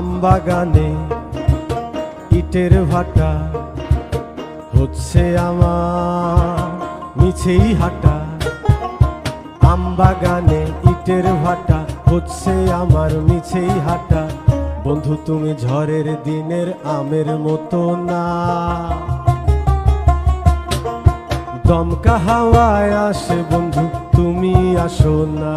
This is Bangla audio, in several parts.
আমবাগানে ইটের ভাটা হচ্ছে আমার মিছেই হাঁটা। আমবাগানে ইটের ভাটা হচ্ছে আমার মিছেই হাঁটা। বন্ধু, তুমি ঝড়ের দিনের আমের মতো না। দমকা হাওয়ায় আসে বন্ধু, তুমি আসো না।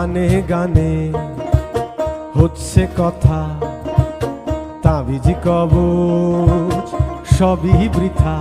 গানে গানে হচ্ছে কথা তাবিজি কবচ সবই বৃথা।